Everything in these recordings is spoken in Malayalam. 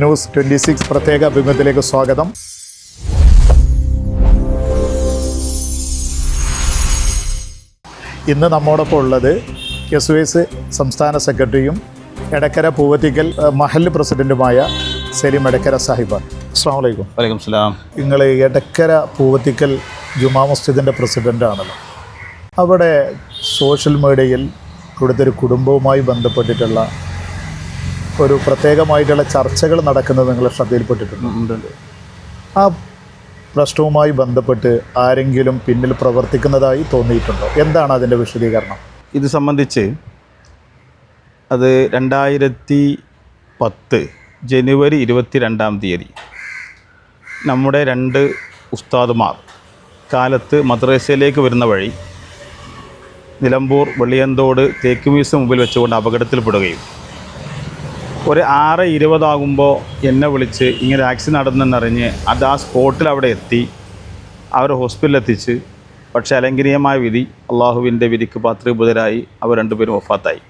ന്യൂസ് ട്വന്റി സിക്സ് പ്രത്യേക അഭിമുഖത്തിലേക്ക് സ്വാഗതം. ഇന്ന് നമ്മോടൊപ്പം ഉള്ളത് എസ് വി എസ് സംസ്ഥാന സെക്രട്ടറിയും എടക്കര പൂവത്തിക്കൽ മഹൽ മഹല്ല് പ്രസിഡന്റുമായ സലീം എടക്കര സാഹിബ് അസ്സാം വലൈക്കും വലൈക്കും സ്ലാം. നിങ്ങൾ എടക്കര പൂവത്തിക്കൽ ജുമാ മസ്ജിദിന്റെ പ്രസിഡന്റാണല്ലോ അവിടെ സോഷ്യൽ മീഡിയയിൽ ഇവിടുത്തെ ഒരു കുടുംബവുമായി ബന്ധപ്പെട്ടിട്ടുള്ള ഒരു പ്രത്യേകമായിട്ടുള്ള ചർച്ചകൾ നടക്കുന്നത് നിങ്ങൾ ശ്രദ്ധയിൽപ്പെട്ടിട്ടുണ്ട്. ആ പ്രശ്നവുമായി ബന്ധപ്പെട്ട് ആരെങ്കിലും പിന്നിൽ പ്രവർത്തിക്കുന്നതായി തോന്നിയിട്ടുണ്ടോ? എന്താണ് അതിന്റെ വിശദീകരണം? ഇത് സംബന്ധിച്ച് അത് രണ്ടായിരത്തി പത്ത് ജനുവരി ഇരുപത്തി രണ്ടാം തീയതി നമ്മുടെ രണ്ട് ഉസ്താദുമാർ കാലത്ത് മദ്രസയിലേക്ക് വരുന്ന വഴി നിലമ്പൂർ വെള്ളിയന്തോട് തേക്ക് മ്യൂസിയം മുമ്പിൽ വെച്ചുകൊണ്ട് അപകടത്തിൽപ്പെടുകയും ഒരു ആറ് ഇരുപതാകുമ്പോൾ എന്നെ വിളിച്ച് ഇങ്ങനെ ആക്സിഡന്റ് നടന്നെന്നറിഞ്ഞ് അത് ആ സ്പോട്ടിൽ അവിടെ എത്തി. അവർ ഹോസ്പിറ്റലിൽ എത്തിച്ച്. പക്ഷേ അലങ്കനീയമായ വിധി അള്ളാഹുവിന്റെ വിധിക്ക് പാത്രീഭൂതരായി അവർ രണ്ടുപേരും ഒഫാത്തായി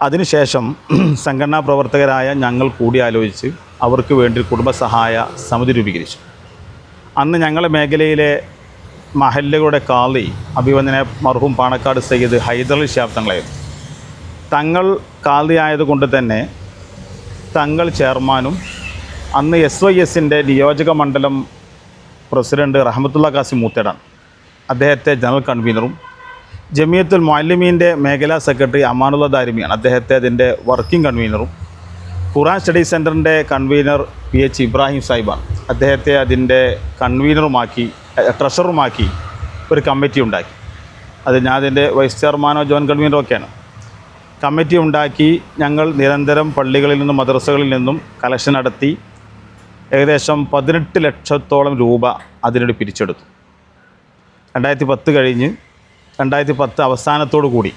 അതിനുശേഷം സംഘടനാ പ്രവർത്തകരായ ഞങ്ങൾ കൂടിയാലോചിച്ച് അവർക്ക് വേണ്ടി കുടുംബസഹായ സമിതി രൂപീകരിച്ചു. അന്ന് ഞങ്ങളുടെ മേഖലയിലെ മഹല്ലുകളുടെ കാളി അഭിവന്ദനെ മർഹും പാണക്കാട് സയ്യിദ് ഹൈദറലി ഷാബ് തങ്ങളായിരുന്നു. തങ്ങൾ കാളിയായതുകൊണ്ട് തന്നെ തങ്ങൾ ചെയർമാനും അന്ന് എസ് വൈ എസിന്റെ നിയോജക മണ്ഡലം പ്രസിഡന്റ് റഹമത്തുള്ള കാസിം മൂത്തേടാണ്. അദ്ദേഹത്തെ ജനറൽ കൺവീനറും ജമിയത്തുൽ മാലിമീന്റെ മേഖലാ സെക്രട്ടറി അമാനുള്ള ദാരിമിയാണ് അദ്ദേഹത്തെ അതിന്റെ വർക്കിംഗ് കൺവീനറും ഖുറാൻ സ്റ്റഡി സെന്ററിന്റെ കൺവീനർ പി എച്ച് ഇബ്രാഹിം സാഹിബാണ്. അദ്ദേഹത്തെ അതിന്റെ കൺവീനറുമാക്കി ട്രഷറുമാക്കി ഒരു കമ്മിറ്റി ഉണ്ടാക്കി. അത് ഞാൻ അതിന്റെ വൈസ് ചെയർമാനോ ജോയിന്റ് കൺവീനറോ ഒക്കെയാണ്. കമ്മിറ്റി ഉണ്ടാക്കി ഞങ്ങൾ നിരന്തരം പള്ളികളിൽ നിന്നും മദ്രസകളിൽ നിന്നും കളക്ഷൻ നടത്തി ഏകദേശം പതിനെട്ട് ലക്ഷത്തോളം രൂപ അതിനോട് പിരിച്ചെടുത്തു. രണ്ടായിരത്തി പത്ത് കഴിഞ്ഞ് രണ്ടായിരത്തി പത്ത് അവസാനത്തോടു കൂടി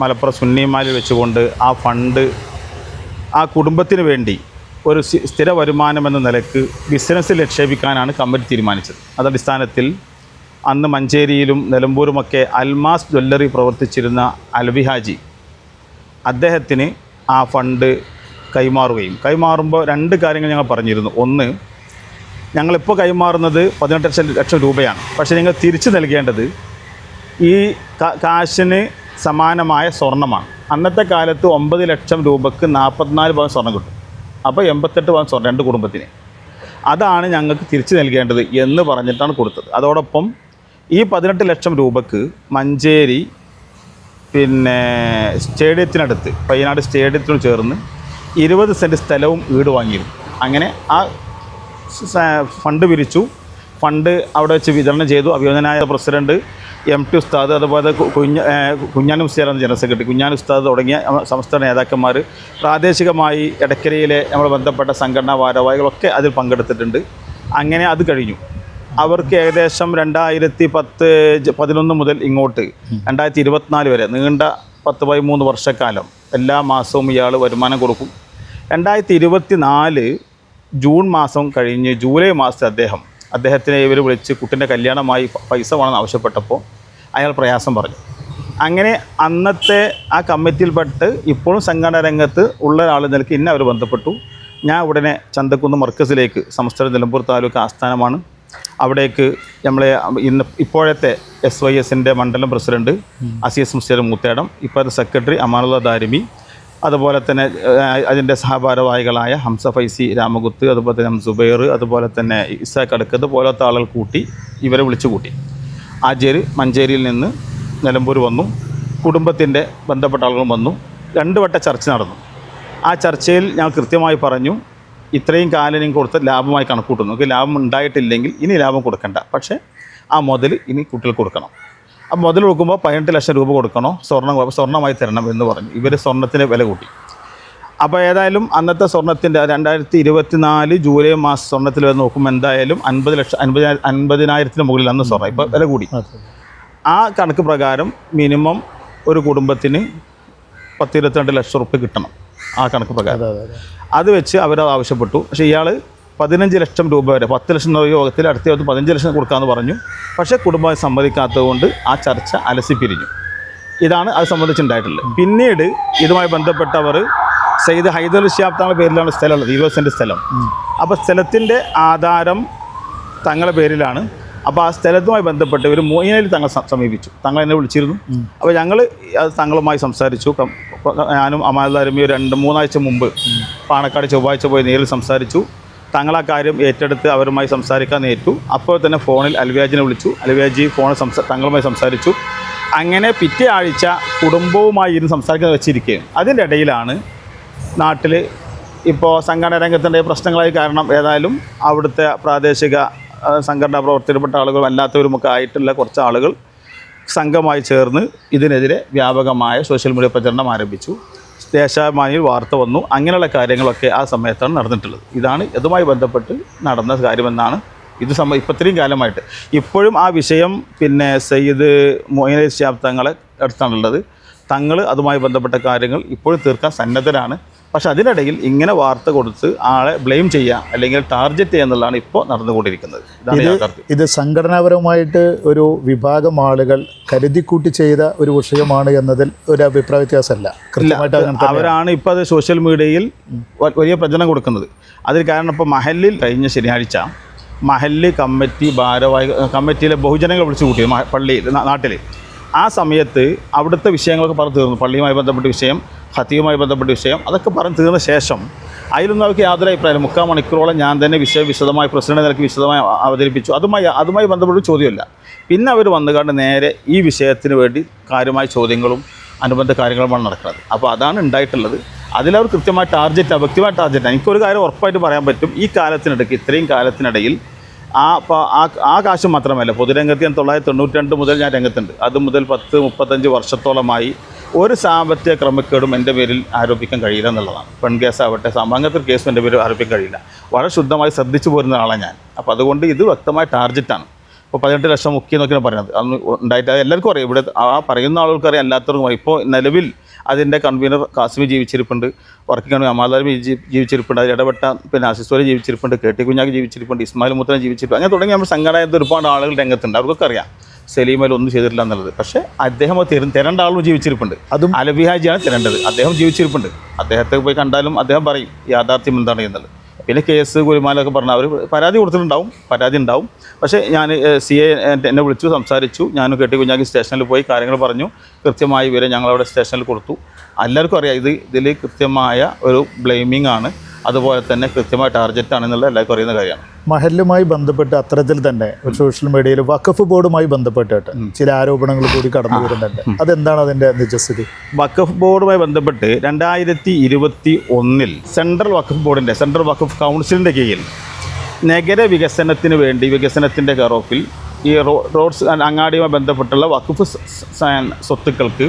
മലപ്പുറം സുന്നിമാലിൽ വെച്ചുകൊണ്ട് ആ ഫണ്ട് ആ കുടുംബത്തിന് വേണ്ടി ഒരു സ്ഥിര വരുമാനം എന്ന നിലയ്ക്ക് ബിസിനസ്സിൽ നിക്ഷേപിക്കാനാണ് കമ്മിറ്റി തീരുമാനിച്ചത്. അതടിസ്ഥാനത്തിൽ അന്ന് മഞ്ചേരിയിലും നിലമ്പൂരുമൊക്കെ അൽമാസ് ജ്വല്ലറി പ്രവർത്തിച്ചിരുന്ന അൽവി ഹാജി അദ്ദേഹത്തിന് ആ ഫണ്ട് കൈമാറുകയും. കൈമാറുമ്പോൾ രണ്ട് കാര്യങ്ങൾ ഞങ്ങൾ പറഞ്ഞിരുന്നു. ഒന്ന് ഞങ്ങളിപ്പോൾ കൈമാറുന്നത് പതിനെട്ട് ലക്ഷം ലക്ഷം രൂപയാണ്. പക്ഷേ നിങ്ങൾ തിരിച്ചു നൽകേണ്ടത് ഈ കാശിന് സമാനമായ സ്വർണമാണ് അന്നത്തെ കാലത്ത് ഒമ്പത് ലക്ഷം രൂപക്ക് നാൽപ്പത്തിനാല് പവൻ സ്വർണം കിട്ടും. അപ്പോൾ എൺപത്തെട്ട് പവൻ സ്വർണം രണ്ട് കുടുംബത്തിന്. അതാണ് ഞങ്ങൾക്ക് തിരിച്ചു നൽകേണ്ടത് എന്ന് പറഞ്ഞിട്ടാണ് കൊടുത്തത്. അതോടൊപ്പം ഈ പതിനെട്ട് ലക്ഷം രൂപക്ക് മഞ്ചേരി പിന്നെ സ്റ്റേഡിയത്തിനടുത്ത് പയ്യനാട് സ്റ്റേഡിയത്തിനോട് ചേർന്ന് ഇരുപത് സെന്റ് സ്ഥലവും വീട് വാങ്ങിയിരുന്നു. അങ്ങനെ ആ ഫണ്ട് പിരിച്ചു. ഫണ്ട് അവിടെ വെച്ച് വിതരണം ചെയ്തു. അഭിയോജനായ പ്രസിഡന്റ് എം ടി ഉസ്താദ് അതുപോലെ കുഞ്ഞ കുഞ്ഞാൻ ഉസ്താദ് ജനറൽ സെക്രട്ടറി കുഞ്ഞാൻ ഉസ്താദ് തുടങ്ങിയ സംസ്ഥാന നേതാക്കന്മാർ പ്രാദേശികമായി ഇടക്കരയിലെ നമ്മൾ ബന്ധപ്പെട്ട സംഘടനാ ഭാരവാഹികളൊക്കെ അതിൽ പങ്കെടുത്തിട്ടുണ്ട്. അങ്ങനെ അത് കഴിഞ്ഞു. അവർക്ക് ഏകദേശം രണ്ടായിരത്തി പത്ത് പതിനൊന്ന് മുതൽ ഇങ്ങോട്ട് രണ്ടായിരത്തി ഇരുപത്തിനാല് വരെ നീണ്ട പത്ത് പതിമൂന്ന് വർഷക്കാലം എല്ലാ മാസവും ഇയാൾ വരുമാനം കൊടുക്കും. രണ്ടായിരത്തി ഇരുപത്തി നാല് ജൂൺ മാസം കഴിഞ്ഞ് ജൂലൈ മാസത്തിൽ അദ്ദേഹം അദ്ദേഹത്തിനെ ഇവർ വിളിച്ച് കുട്ടിന്റെ കല്യാണമായി പൈസ വേണമെന്ന് ആവശ്യപ്പെട്ടപ്പോൾ അയാൾ പ്രയാസം പറഞ്ഞു. അങ്ങനെ അന്നത്തെ ആ കമ്മിറ്റിയിൽപ്പെട്ട് ഇപ്പോഴും സംഘടന രംഗത്ത് ഉള്ള ഒരാൾ നിലയ്ക്ക് ഇന്നെ അവർ ബന്ധപ്പെട്ടു. ഞാൻ ഉടനെ ചന്തക്കുന്ന് മർക്കസിലേക്ക് സംസ്ഥാന നിലമ്പൂർ താലൂക്ക് ആസ്ഥാനമാണ്. അവിടേക്ക് നമ്മളെ ഇന്ന് ഇപ്പോഴത്തെ എസ് വൈ എസിന്റെ മണ്ഡലം പ്രസിഡന്റ് അസീസ് മുസ്ലിം മൂത്തേടം ഇപ്പോഴത്തെ സെക്രട്ടറി അമാനുള്ള ദാരിമി അതുപോലെ തന്നെ അതിന്റെ സഹഭാരവാഹികളായ ഹംസ ഫൈസി രാമകുത്ത് അതുപോലെ തന്നെ സുബൈർ അതുപോലെ തന്നെ ഇസാഖ് അടുക്കത്ത് പോലത്തെ ആളുകൾ കൂട്ടി ഇവരെ വിളിച്ചു കൂട്ടി. ആചേരി മഞ്ചേരിയിൽ നിന്ന് നിലമ്പൂർ വന്നു കുടുംബത്തിന്റെ ബന്ധപ്പെട്ട ആളുകളും വന്നു രണ്ട് വട്ട ചർച്ച നടന്നു. ആ ചർച്ചയിൽ ഞാൻ കൃത്യമായി പറഞ്ഞു ഇത്രയും കാലം നിങ്ങൾ കൊടുത്ത ലാഭമായി കണക്കൂട്ടുന്നു. നിങ്ങൾക്ക് ലാഭം ഉണ്ടായിട്ടില്ലെങ്കിൽ ഇനി ലാഭം കൊടുക്കണ്ട. പക്ഷേ ആ മുതൽ ഇനി കുട്ടികൾ കൊടുക്കണം. ആ മുതൽ കൊടുക്കുമ്പോൾ പതിനെട്ട് ലക്ഷം രൂപ കൊടുക്കണോ? സ്വർണം സ്വർണമായി തരണം എന്ന് പറഞ്ഞു. ഇവർ സ്വർണത്തിന് വില കൂട്ടി. അപ്പോൾ ഏതായാലും അന്നത്തെ സ്വർണത്തിന്റെ രണ്ടായിരത്തി ഇരുപത്തി നാല് ജൂലൈ മാസം സ്വർണത്തിൽ വന്ന് നോക്കുമ്പോൾ എന്തായാലും അൻപത് ലക്ഷം അൻപതി അൻപതിനായിരത്തിന് മുകളിൽ അന്ന് സ്വർണം. ഇപ്പോൾ വില കൂടി. ആ കണക്ക് പ്രകാരം മിനിമം ഒരു കുടുംബത്തിന് പത്തിരുപത്തിരണ്ട് ലക്ഷം റുപ്യ കിട്ടണം. ആ കണക്ക് പ്രകാരം. അതെ അതെ അത്. വെച്ച് അവരത് ആവശ്യപ്പെട്ടു. പക്ഷേ ഇയാൾ പതിനഞ്ച് ലക്ഷം രൂപ വരെ പത്ത് ലക്ഷം രൂപ യോഗത്തിൽ അടുത്ത യോഗത്തിൽ പതിനഞ്ച് ലക്ഷം കൊടുക്കാമെന്ന് പറഞ്ഞു. പക്ഷേ കുടുംബം സമ്മതിക്കാത്തത് കൊണ്ട് ആ ചർച്ച അലസിപ്പിരിഞ്ഞു ഇതാണ് അത് സംബന്ധിച്ചുണ്ടായിട്ടുള്ളത്. പിന്നീട് ഇതുമായി ബന്ധപ്പെട്ടവർ സെയ്ദ് ഹൈദർ ഷിയാബ് തങ്ങളുടെ പേരിലാണ് സ്ഥലമുള്ളത് ഇരുപത് സെന്റ് സ്ഥലം. അപ്പോൾ സ്ഥലത്തിന്റെ ആധാരം തങ്ങളുടെ പേരിലാണ്. അപ്പോൾ ആ സ്ഥലത്തുമായി ബന്ധപ്പെട്ട് ഒരു മോയിനയിൽ തങ്ങൾ സമീപിച്ചു. തങ്ങൾ എന്നെ വിളിച്ചിരുന്നു അപ്പോൾ ഞങ്ങൾ അത് തങ്ങളുമായി സംസാരിച്ചു. ഞാനും അമാലാരമി ഒരു രണ്ട് മൂന്നാഴ്ച മുമ്പ് പാണക്കാട് ചൊവ്വാഴ്ച പോയി നേരിൽ സംസാരിച്ചു. തങ്ങൾ ആ കാര്യം ഏറ്റെടുത്ത് അവരുമായി സംസാരിക്കാൻ നേരിട്ടു അപ്പോൾ തന്നെ ഫോണിൽ അൽവ്യാജിനെ വിളിച്ചു. അൽവ്യാജി ഫോണിൽ സംസാ തങ്ങളുമായി സംസാരിച്ചു. അങ്ങനെ പിറ്റേ ആഴ്ച കുടുംബവുമായി ഇരുന്ന് സംസാരിക്കാൻ വെച്ചിരിക്കുകയും അതിന്റെ ഇടയിലാണ് നാട്ടിൽ ഇപ്പോൾ സംഘടന രംഗത്തിന്റെ പ്രശ്നങ്ങളായി കാരണം ഏതായാലും അവിടുത്തെ പ്രാദേശിക സംഘടനാ പ്രവർത്തനപ്പെട്ട ആളുകളും അല്ലാത്തവരുമൊക്കെ ആയിട്ടുള്ള കുറച്ച് ആളുകൾ സംഘമായി ചേർന്ന് ഇതിനെതിരെ വ്യാപകമായ സോഷ്യൽ മീഡിയ പ്രചരണം ആരംഭിച്ചു. ദേശാഭിമാനിയിൽ വാർത്ത വന്നു. അങ്ങനെയുള്ള കാര്യങ്ങളൊക്കെ ആ സമയത്താണ് നടന്നിട്ടുള്ളത്. ഇതാണ് ഇതുമായി ബന്ധപ്പെട്ട് നടന്ന കാര്യമെന്നാണ് ഇത് സമ ഇപ്പം ഇത്രയും കാലമായിട്ട്. ഇപ്പോഴും ആ വിഷയം പിന്നെ സയ്യിദ് മൊയ്നലി ഷിയാബ് തങ്ങളെ അടുത്താണുള്ളത്. തങ്ങൾ അതുമായി ബന്ധപ്പെട്ട കാര്യങ്ങൾ ഇപ്പോഴും തീർക്കാൻ സന്നദ്ധരാണ്. പക്ഷെ അതിനിടയിൽ ഇങ്ങനെ വാർത്ത കൊടുത്ത് ആളെ ബ്ലെയിം ചെയ്യുക അല്ലെങ്കിൽ ടാർജറ്റ് ചെയ്യുക എന്നുള്ളതാണ് ഇപ്പോൾ നടന്നുകൊണ്ടിരിക്കുന്നത്. ഇത് സംഘടനാപരമായിട്ട് ഒരു വിഭാഗം ആളുകൾ കരുതിക്കൂട്ടി ചെയ്ത ഒരു വിഷയമാണ് എന്നതിൽ ഒരു അഭിപ്രായ വ്യത്യാസമല്ല. അവരാണ് ഇപ്പോൾ അത് സോഷ്യൽ മീഡിയയിൽ വലിയ പ്രചരണം കൊടുക്കുന്നത്. അതിന് കാരണം ഇപ്പോൾ മഹലിൽ കഴിഞ്ഞ ശനിയാഴ്ച മഹല്ല് കമ്മിറ്റി ഭാരവാഹി കമ്മിറ്റിയിലെ ബഹുജനങ്ങൾ വിളിച്ചു കൂട്ടി പള്ളിയിൽ നാട്ടിൽ. ആ സമയത്ത് അവിടുത്തെ വിഷയങ്ങളൊക്കെ പറഞ്ഞു തീർന്നു. പള്ളിയുമായി ബന്ധപ്പെട്ട വിഷയം ഹത്തിയുമായി ബന്ധപ്പെട്ട വിഷയം അതൊക്കെ പറഞ്ഞു തീർന്ന ശേഷം അതിലൊന്നും അവർക്ക് യാതൊരു അഭിപ്രായം മുക്കാൽ മണിക്കൂറോളം ഞാൻ തന്നെ വിഷയം വിശദമായി പ്രസിഡന്റ് നിലയ്ക്ക് വിശദമായി അവതരിപ്പിച്ചു. അതുമായി അതുമായി ബന്ധപ്പെട്ട ചോദ്യമല്ല. പിന്നെ അവർ വന്നു കണ്ട് നേരെ ഈ വിഷയത്തിന് വേണ്ടി കാര്യമായ ചോദ്യങ്ങളും അനുബന്ധ കാര്യങ്ങളുമാണ് നടക്കുന്നത്. അപ്പോൾ അതാണ് ഉണ്ടായിട്ടുള്ളത്. അതിലവർ കൃത്യമായ ടാർഗറ്റ് വ്യക്തിമായ ടാർഗറ്റ് എനിക്കൊരു കാര്യം ഉറപ്പായിട്ട് പറയാൻ പറ്റും. ഈ കാലത്തിനിടയ്ക്ക് ഇത്രയും കാലത്തിനിടയിൽ ആ പ- ആ ആ കാശ് മാത്രമല്ല. പൊതുരംഗത്ത് ഞാൻ തൊള്ളായിരത്തി തൊണ്ണൂറ്റി രണ്ട് മുതൽ ഞാൻ രംഗത്തുണ്ട്. അത് മുതൽ പത്ത് മുപ്പത്തഞ്ച് വർഷത്തോളമായി ഒരു സാമ്പത്തിക ക്രമക്കേടും എന്റെ പേരിൽ ആരോപിക്കാൻ കഴിയില്ല എന്നുള്ളതാണ്. പെൺ കേസാവട്ടെ കേസും എന്റെ പേരിൽ ആരോപിക്കാൻ കഴിയില്ല. വളരെ ശുദ്ധമായി ശ്രദ്ധിച്ചു പോരുന്ന ആളാണ് ഞാൻ. അപ്പോൾ അതുകൊണ്ട് ഇത് വ്യക്തമായ ടാർജറ്റാണ്. ഇപ്പോൾ പതിനെട്ട് ലക്ഷം മുക്കി എന്നൊക്കെയാണ് പറയുന്നത്. അന്ന് ഉണ്ടായിട്ട് എല്ലാവർക്കും അറിയാം. ഇവിടെ ആ പറയുന്ന ആളുകൾക്കറിയാം. അല്ലാത്തവർക്കും ഇപ്പോൾ നിലവിൽ അതിന്റെ കൺവീനർ കാസിമി ജീവിച്ചിരിപ്പുണ്ട്. വർക്കിംഗ് കൺവീനർ അമാദാലും ജീവിച്ചിരിപ്പുണ്ട്. അതിൽ ഇടപെട്ട പിന്നെ അസിസ്റ്റോലെ ജീവിച്ചിരിപ്പുണ്ട്. കെ ടി കുഞ്ഞാക്ക് ജീവിച്ചിരിപ്പുണ്ട്. ഇസ്മായിൽ മുത്തൻ ജീവിച്ചിരിപ്പുണ്ട്. അങ്ങനെ തുടങ്ങി നമ്മൾ സംഘടനയിൽ ഒരുപാട് ആളുകൾ രംഗത്തുണ്ട്. അവർക്കൊക്കെ അറിയാം. സലീമയിൽ ഒന്നും ചെയ്തിട്ടില്ല എന്നുള്ളത്. പക്ഷേ അദ്ദേഹം തരും തരേണ്ട ആളും ജീവിച്ചിരിപ്പുണ്ട്. അതും- അലബിഹാജിയാണ് തരേണ്ടത്. അദ്ദേഹം ജീവിച്ചിരിപ്പുണ്ട്. അദ്ദേഹത്തെ പോയി കണ്ടാലും അദ്ദേഹം പറയും യാഥാർത്ഥ്യം എന്താണ് എന്നുള്ളത്. പിന്നെ കേസ് ഗുരുമാലൊക്കെ പറഞ്ഞാൽ അവർ പരാതി കൊടുത്തിട്ടുണ്ടാവും പരാതി ഉണ്ടാവും. പക്ഷേ ഞാൻ സി എ എന്നെ വിളിച്ചു സംസാരിച്ചു. ഞാനും കെട്ടി കുഞ്ഞാക്കി സ്റ്റേഷനിൽ പോയി കാര്യങ്ങൾ പറഞ്ഞു. കൃത്യമായ വിവരം ഞങ്ങളവിടെ സ്റ്റേഷനിൽ കൊടുത്തു. എല്ലാവർക്കും അറിയാം ഇത് ഇതിൽ കൃത്യമായ ഒരു ബ്ലെയിമിംഗ് ആണ്. അതുപോലെ തന്നെ കൃത്യമായ ടാർഗറ്റ് ആണെന്നുള്ള എല്ലാവർക്കും അറിയുന്ന കാര്യമാണ്. മഹലുമായി ബന്ധപ്പെട്ട് അത്തരത്തിൽ തന്നെ ഒരു സോഷ്യൽ മീഡിയയിൽ വഖഫ് ബോർഡുമായി ബന്ധപ്പെട്ടിട്ട് ചില ആരോപണങ്ങൾ കൂടി കടന്നു വരുന്നുണ്ട്. അതെന്താണ് അതിന്റെ നിജസ്ഥിതി? വഖഫ് ബോർഡുമായി ബന്ധപ്പെട്ട് രണ്ടായിരത്തി ഇരുപത്തി ഒന്നിൽ സെൻട്രൽ വഖഫ് ബോർഡിന്റെ സെൻട്രൽ വഖഫ് കൗൺസിലിന്റെ കീഴിൽ നഗര വികസനത്തിന് വേണ്ടി വികസനത്തിന്റെ കറോഫിൽ ഈ റോഡ്സ് അങ്ങാടിയുമായി ബന്ധപ്പെട്ടുള്ള വഖഫ് സ്വത്തുക്കൾക്ക്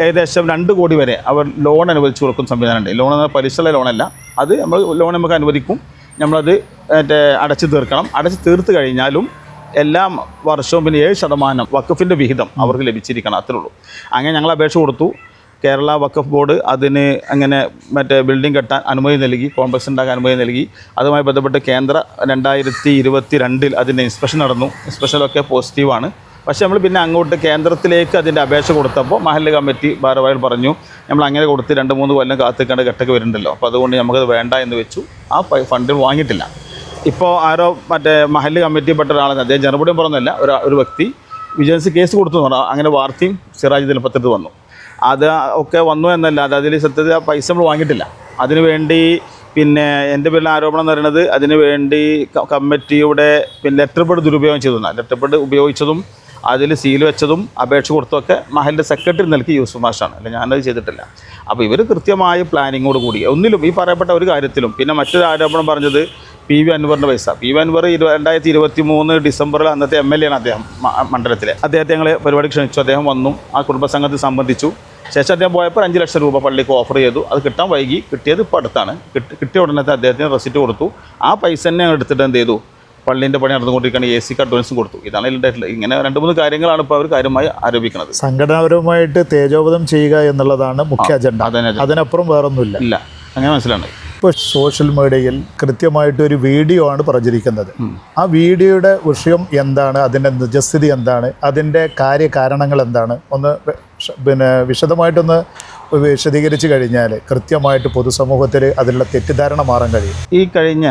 ഏകദേശം രണ്ട് കോടി വരെ അവർ ലോൺ അനുവദിച്ചു കൊടുക്കുന്ന സംവിധാനമുണ്ട്. ലോൺ എന്ന പലിശയുള്ള ലോണല്ല അത് നമ്മൾ ലോൺ നമുക്ക് അനുവദിക്കും. നമ്മളത് മറ്റേ അടച്ചു തീർക്കണം. അടച്ചു തീർത്ത് കഴിഞ്ഞാലും എല്ലാ വർഷവും പിന്നെ ഏഴ് ശതമാനം വക്കഫിന്റെ വിഹിതം അവർക്ക് ലഭിച്ചിരിക്കണം. അത്രേ ഉള്ളൂ. അങ്ങനെ ഞങ്ങൾ അപേക്ഷ കൊടുത്തു. കേരള വക്കഫ് ബോർഡ് അതിന് അങ്ങനെ മറ്റേ ബിൽഡിംഗ് കെട്ടാൻ അനുമതി നൽകി കോംപ്ലക്സ് ഉണ്ടാക്കാൻ അനുമതി നൽകി. അതുമായി ബന്ധപ്പെട്ട് കേന്ദ്ര രണ്ടായിരത്തി ഇരുപത്തി രണ്ടിൽ അതിന്റെ ഇൻസ്പെക്ഷൻ നടന്നു. ഇൻസ്പെക്ഷനൊക്കെ പോസിറ്റീവാണ് പക്ഷേ നമ്മൾ പിന്നെ അങ്ങോട്ട് കേന്ദ്രത്തിലേക്ക് അതിന്റെ അപേക്ഷ കൊടുത്തപ്പോൾ മഹല്ല് കമ്മിറ്റി ഭാരവാഹികൾ പറഞ്ഞു നമ്മൾ അങ്ങനെ കൊടുത്ത് രണ്ട് മൂന്ന് കൊല്ലം കാത്തിക്കേണ്ട ഘട്ടമൊക്കെ വരുന്നുണ്ടല്ലോ. അപ്പോൾ അതുകൊണ്ട് നമുക്കത് വേണ്ട എന്ന് വെച്ചു. ആ ഫണ്ട് വാങ്ങിയിട്ടില്ല. ഇപ്പോൾ ആരോ മറ്റേ മഹല്ല് കമ്മിറ്റിപ്പെട്ട ഒരാളെന്ന് അദ്ദേഹം ജനപടിയും പറഞ്ഞല്ല ഒരു ഒരു വ്യക്തി വിജിലൻസ് കേസ് കൊടുത്തു എന്ന് പറഞ്ഞു. അങ്ങനെ വാർത്തയും സിറാജ് ദിനപത്രത്തിൽ വന്നു. അത് ഒക്കെ വന്നു എന്നല്ലാതെ അതിൽ സത്യത്തിൽ പൈസ നമ്മൾ വാങ്ങിയിട്ടില്ല. അതിനുവേണ്ടി പിന്നെ എന്റെ പേരിൽ ആരോപണം എന്ന് പറയുന്നത് അതിനുവേണ്ടി കമ്മിറ്റിയുടെ പിന്നെ ലെറ്റർ ബെഡ് ദുരുപയോഗം ചെയ്തു ലെറ്റർ ബെഡ് ഉപയോഗിച്ചതും അതിൽ സീൽ വെച്ചതും അപേക്ഷ കൊടുത്തതൊക്കെ മഹലിന്റെ സെക്രട്ടറി നൽകി യൂസുഫ് മാഷാണ്. അല്ല ഞാനത് ചെയ്തിട്ടില്ല. അപ്പോൾ ഇവർ കൃത്യമായ പ്ലാനിങ്ങോട് കൂടി. ഒന്നിലും ഈ പറയപ്പെട്ട ഒരു കാര്യത്തിലും പിന്നെ മറ്റൊരു ആരോപണം പറഞ്ഞത് പി വി അൻവറിന്റെ പൈസ. പി വി അൻവർ രണ്ടായിരത്തി ഇരുപത്തി മൂന്ന് ഡിസംബറിൽ അന്നത്തെ എം എൽ എ ആണ് അദ്ദേഹം മണ്ഡലത്തിലെ. അദ്ദേഹത്തെ ഞങ്ങൾ പരിപാടി ക്ഷണിച്ചു. അദ്ദേഹം വന്നു ആ കുടുംബസംഘത്തിൽ സംബന്ധിച്ചു. ശേഷം അദ്ദേഹം പോയപ്പോൾ അഞ്ച് ലക്ഷം രൂപ പള്ളിക്ക് ഓഫർ ചെയ്തു. അത് കിട്ടാൻ വൈകി. കിട്ടിയത് ഇപ്പോൾ അടുത്താണ്. കിട്ടിയ ഉടനെ അദ്ദേഹത്തിന് റെസിറ്റ് കൊടുത്തു. ആ പൈസ തന്നെ എടുത്തിട്ട് എന്ത് ചെയ്തു? പള്ളീന്റെ പണി നടന്നുകൊണ്ടിരിക്കുകയാണ് എ സിക്ക് അഡ്വാൻസ് കൊടുത്തു. ഇതാണ് ഇതിന്റെ ഇങ്ങനെ രണ്ട് മൂന്ന് കാര്യങ്ങളാണ് ഇപ്പോൾ അവർ കാര്യമായി ആരോപിക്കുന്നത്. സംഘടനാപരമായിട്ട് തേജോവധം ചെയ്യുക എന്നുള്ളതാണ് മുഖ്യ അജണ്ട. അതിനപ്പുറം വേറൊന്നുമില്ല. ഇല്ല അങ്ങനെ മനസ്സിലാണ് ഇപ്പോൾ സോഷ്യൽ മീഡിയയിൽ കൃത്യമായിട്ട് ഒരു വീഡിയോ ആണ് പ്രചരിക്കുന്നത് ആ വീഡിയോയുടെ വിഷയം എന്താണ്? അതിന്റെ നിജസ്ഥിതി എന്താണ്? അതിന്റെ കാര്യകാരണങ്ങൾ എന്താണ്? ഒന്ന് പിന്നെ വിശദമായിട്ടൊന്ന് വിശദീകരിച്ച് കഴിഞ്ഞാൽ കൃത്യമായിട്ട് പൊതുസമൂഹത്തിൽ അതിലുള്ള തെറ്റിദ്ധാരണ മാറാൻ കഴിയും. ഈ കഴിഞ്ഞ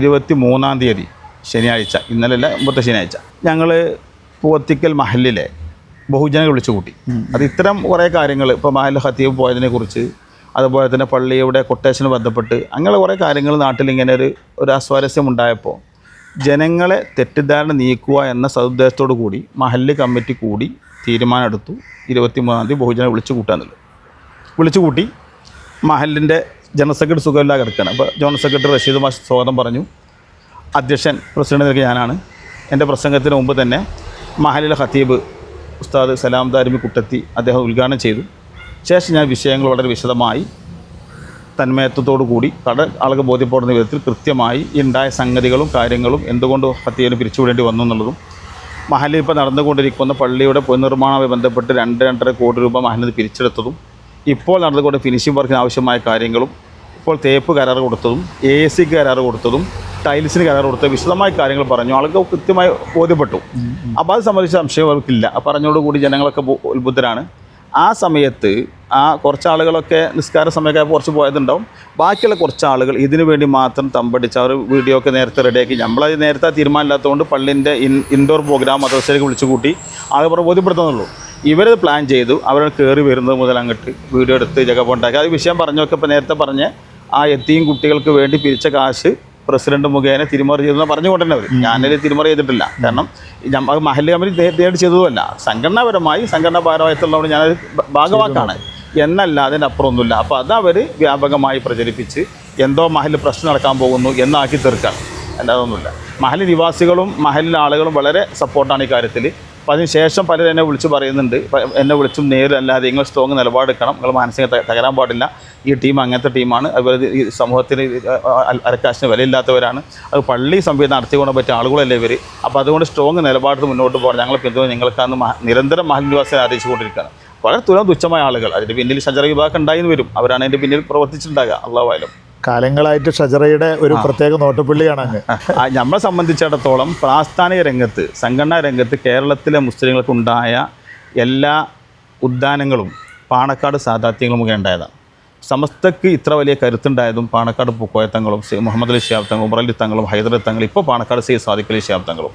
ഇരുപത്തി മൂന്നാം തീയതി ശനിയാഴ്ച ഇന്നലെയല്ല മുമ്പത്തെ ശനിയാഴ്ച. ഞങ്ങൾ പൂവത്തിക്കൽ മഹലിലെ ബഹുജനങ്ങൾ വിളിച്ചു കൂട്ടി. അത് ഇത്തരം കുറേ കാര്യങ്ങൾ ഇപ്പോൾ മഹൽ ഹത്തീബ് പോയതിനെ കുറിച്ച് അതുപോലെ തന്നെ പള്ളിയുടെ കൊട്ടേഷന് ബന്ധപ്പെട്ട് അങ്ങനെ കുറേ കാര്യങ്ങൾ നാട്ടിൽ ഇങ്ങനെ ഒരു ഒരു അസ്വാരസ്യം ഉണ്ടായപ്പോൾ ജനങ്ങളെ തെറ്റിദ്ധാരണ നീക്കുക എന്ന സതുദ്ദേശത്തോടു കൂടി മഹല്ല് കമ്മിറ്റി കൂടി തീരുമാനമെടുത്തു. ഇരുപത്തി മൂന്നാം തീയതി ബഹുജനം വിളിച്ചു കൂട്ടാന്നുള്ളത് വിളിച്ചു കൂട്ടി മഹലിന്റെ ജനറൽ സെക്രട്ടറി സുഖമില്ലാതെ കിടക്കുകയാണ്. അപ്പോൾ ജനറൽ സെക്രട്ടറി റഷീദ് മാഷ് സ്വാഗതം പറഞ്ഞു. അധ്യക്ഷൻ പ്രസിഡന്റ് നിൽക്കുക ഞാനാണ്. എന്റെ പ്രസംഗത്തിന് മുമ്പ് തന്നെ മഹലിലെ ഖത്തീബ് ഉസ്താദ് സലാം ദാരിമി കുട്ടത്തി അദ്ദേഹം ഉദ്ഘാടനം ചെയ്തു. ശേഷം ഞാൻ വിഷയങ്ങൾ വളരെ വിശദമായി തന്മയത്വത്തോടു കൂടി കട ആളുകൾ ബോധ്യപ്പെടുന്ന വിധത്തിൽ കൃത്യമായി ഉണ്ടായ സംഗതികളും കാര്യങ്ങളും എന്തുകൊണ്ട് ഹത്തീബിന് പിരിച്ചുവിടേണ്ടി വന്നു എന്നുള്ളതും മഹലിൽ ഇപ്പോൾ നടന്നുകൊണ്ടിരിക്കുന്ന പള്ളിയുടെ പുനർനിർമ്മാണവുമായി ബന്ധപ്പെട്ട് രണ്ട് രണ്ടര കോടി രൂപ മഹലിന് പിരിച്ചെടുത്തതും ഇപ്പോൾ നടന്നുകൊണ്ട് ഫിനിഷിംഗ് വർക്കിന് ആവശ്യമായ കാര്യങ്ങളും ഇപ്പോൾ തേപ്പ് കരാർ കൊടുത്തതും എ സിക്ക് കരാർ കൊടുത്തതും ടൈൽസിന് കരാർ കൊടുത്ത വിശദമായ കാര്യങ്ങൾ പറഞ്ഞു. ആൾക്ക് കൃത്യമായി ബോധ്യപ്പെട്ടു. അപ്പോൾ അത് സംബന്ധിച്ച സംശയം അവർക്കില്ല. പറഞ്ഞോടുകൂടി ജനങ്ങളൊക്കെ ഉത്ബുദ്ധരാണ്. ആ സമയത്ത് ആ കുറച്ച് ആളുകളൊക്കെ നിസ്കാര സമയമൊക്കെ കുറച്ച് പോയതുണ്ടാവും. ബാക്കിയുള്ള കുറച്ച് ആളുകൾ ഇതിനു വേണ്ടി മാത്രം തമ്പടിച്ച് അവർ വീഡിയോ ഒക്കെ നേരത്തെ റെഡിയാക്കി നമ്മളത് നേരത്തെ തീരുമാനമില്ലാത്തതുകൊണ്ട് പള്ളിന്റെ ഇൻ ഇൻഡോർ പ്രോഗ്രാം മദ്രസയിലേക്ക് വിളിച്ചു കൂട്ടി ആളുകൾ ബോധ്യപ്പെടുത്തുന്നുള്ളൂ. ഇവരത് പ്ലാൻ ചെയ്തു. അവർ കയറി വരുന്നത് മുതൽ അങ്ങോട്ട്. വീഡിയോ എടുത്ത് ജഗപ്പുണ്ടാക്കി അത് വിഷയം പറഞ്ഞൊക്കെ ഇപ്പോൾ നേരത്തെ പറഞ്ഞ ആ എത്തിയും കുട്ടികൾക്ക് വേണ്ടി പിരിച്ച കാശ് പ്രസിഡന്റ് മുഖേന തിരിമറി ചെയ്തെന്ന് പറഞ്ഞുകൊണ്ടന്നെ അവർ ഞാനതിൽ തിരിമറി ചെയ്തിട്ടില്ല. കാരണം മഹല്ല് തേടി നേ- നേരിട്ട് ചെയ്തതുമല്ല. സംഘടനാപരമായി സംഘടനാ ഭാരവാഹിത്വമുള്ളതുകൊണ്ട് ഞാനത് ഭാഗവാക്കാണ്. ഭാഗവാക്കാണ് അതിന്റെ അപ്പുറമൊന്നുമില്ല. അപ്പോൾ അത് അവർ വ്യാപകമായി പ്രചരിപ്പിച്ച് എന്തോ മഹലിൽ പ്രശ്നം നടക്കാൻ പോകുന്നു എന്നാക്കി തീർക്കാണ് അല്ലാതൊന്നുമില്ല മഹൽ മഹൽ നിവാസികളും മഹലിലെ ആളുകളും വളരെ സപ്പോർട്ടാണ് ഈ കാര്യത്തിൽ അപ്പോൾ അതിന് ശേഷം പലരും എന്നെ വിളിച്ച് പറയുന്നുണ്ട്. എന്നെ വിളിച്ചും നേരിലല്ലാതെ നിങ്ങൾ സ്ട്രോങ് നിലപാടെടുക്കണം. നിങ്ങൾ മാനസിക തകരാൻ പാടില്ല. ഈ ടീം അങ്ങനത്തെ ടീമാണ്. അതുപോലെ ഈ സമൂഹത്തിന് അരക്കാശിന് വിലയില്ലാത്തവരാണ്. അത് പള്ളി സംവിധാനം നടത്തിക്കൊണ്ട് പറ്റിയ ആളുകളല്ലേ ഇവർ അപ്പോൾ അതുകൊണ്ട് സ്ട്രോങ് നിലപാട് മുന്നോട്ട് പോകാൻ ഞങ്ങൾ പിന്തുണ നിങ്ങൾക്കാന്ന് നിരന്തരം മഹൽ നിവാസികളെ അറിയിച്ചുകൊണ്ടിരിക്കുകയാണ് വളരെ തുലം തുച്ഛമായ ആളുകൾ. അതിന്റെ പിന്നിൽ ഷജറ വിഭാഗം ഉണ്ടായിന്ന് വരും. അവരാണ് അതിന്റെ പിന്നിൽ പ്രവർത്തിച്ചിട്ടുണ്ടാകുക അള്ളാവായാലും കാലങ്ങളായിട്ട് ഷജറയുടെ ഒരു പ്രത്യേക നോട്ടപ്പുള്ളിയാണ് അങ്ങ്. നമ്മളെ സംബന്ധിച്ചിടത്തോളം പ്രാസ്ഥാനിക രംഗത്ത് സംഘടനാ രംഗത്ത് കേരളത്തിലെ മുസ്ലിങ്ങൾക്കുണ്ടായ എല്ലാ ഉദ്യാനങ്ങളും പാണക്കാട് സാധാത്യങ്ങളും ഒക്കെ ഉണ്ടായതാണ്. സമസ്തക്ക് ഇത്ര വലിയ കരുത്തുണ്ടായതും പാണക്കാട് പൂക്കോയത്തങ്ങളും മുഹമ്മദ് അലി ശാബ്ദങ്ങളും ഉമർ തങ്ങളും ഹൈദർ തങ്ങളും ഇപ്പോൾ പാണക്കാട് സി സാദിഖ് അലി ഷിയാബ് തങ്ങളും.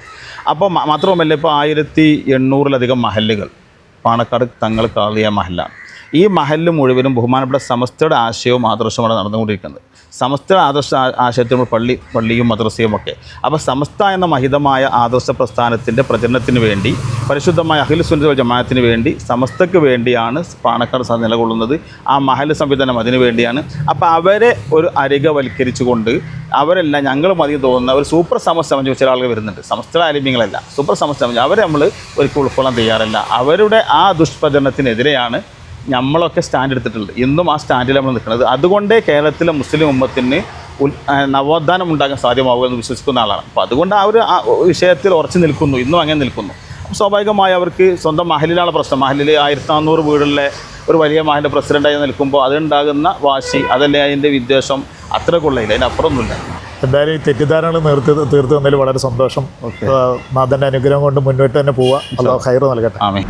അപ്പോൾ മാത്രവുമല്ല ഇപ്പോൾ ആയിരത്തി എണ്ണൂറിലധികം മഹല്ലുകൾ പാണക്കാട് തങ്ങൾ കാളിയ മഹല്ലാണ്. ഈ മഹല്ല് മുഴുവനും ബഹുമാനപ്പെട്ട സമസ്തയുടെ ആശയവും ആദർശവുമാണ് നടന്നുകൊണ്ടിരിക്കുന്നത്. സമസ്തയുടെ ആദർശ ആശയത്തിൽ പള്ളി പള്ളിയും മദ്രസയും ഒക്കെ. അപ്പോൾ സമസ്ത എന്ന മഹിതമായ ആദർശ പ്രസ്ഥാനത്തിന്റെ പ്രചരണത്തിന് വേണ്ടി പരിശുദ്ധമായ അഖിൽ സുനിത ജമാഅത്തിന് വേണ്ടി സമസ്തക്ക് വേണ്ടിയാണ് പാണക്കാട് സഭ നിലകൊള്ളുന്നത്. ആ മഹൽ സംവിധാനം അതിനു വേണ്ടിയാണ്. അപ്പോൾ അവരെ ഒരു അരികവൽക്കരിച്ചുകൊണ്ട് അവരെല്ലാം ഞങ്ങൾ മതി തോന്നുന്ന ഒരു സൂപ്പർ സമസ്ത സംബന്ധിച്ച് ചില ആളുകൾ വരുന്നുണ്ട്. സമസ്ത ആലിമ്യങ്ങളല്ല സൂപ്പർ സമസ്ത അവരെ നമ്മൾ ഒരിക്കലും ഉൾക്കൊള്ളാൻ തയ്യാറല്ല. അവരുടെ ആ ദുഷ്പ്രചരണത്തിനെതിരെയാണ് നമ്മളൊക്കെ സ്റ്റാൻഡ് എടുത്തിട്ടുണ്ട്. ഇന്നും ആ സ്റ്റാൻഡിൽ നമ്മൾ നിൽക്കുന്നത്. അതുകൊണ്ടേ കേരളത്തിലെ മുസ്ലിം ഉമ്മത്തിന് നവോത്ഥാനം ഉണ്ടാകാൻ സാധ്യമാവുക എന്ന് വിശ്വസിക്കുന്ന ആളാണ്. അപ്പോൾ അതുകൊണ്ട് ആ ഒരു ആ വിഷയത്തിൽ ഉറച്ചു നിൽക്കുന്നു. ഇന്നും അങ്ങനെ നിൽക്കുന്നു. സ്വാഭാവികമായി അവർക്ക് സ്വന്തം മഹലിലാണ് പ്രശ്നം. മഹലിൽ ആയിരത്തി നാനൂറ് വീടുകളിലെ ഒരു വലിയ മഹലിന്റെ പ്രസിഡന്റായി നിൽക്കുമ്പോൾ അതുണ്ടാകുന്ന വാശി അതല്ലേ അതിന്റെ വിദ്വേഷം? അത്ര കൊള്ളയില്ല അതിനപ്പുറമൊന്നുമില്ല എന്തായാലും ഈ തെറ്റിദ്ധാരണകൾ നിർത്തി തീർത്തു തന്നതിൽ വളരെ സന്തോഷം. നാഥന്റെ അനുഗ്രഹം കൊണ്ട് മുന്നോട്ട് തന്നെ പോവുക അള്ളാഹ് ഹൈറ് നൽകട്ടെ. ആമേ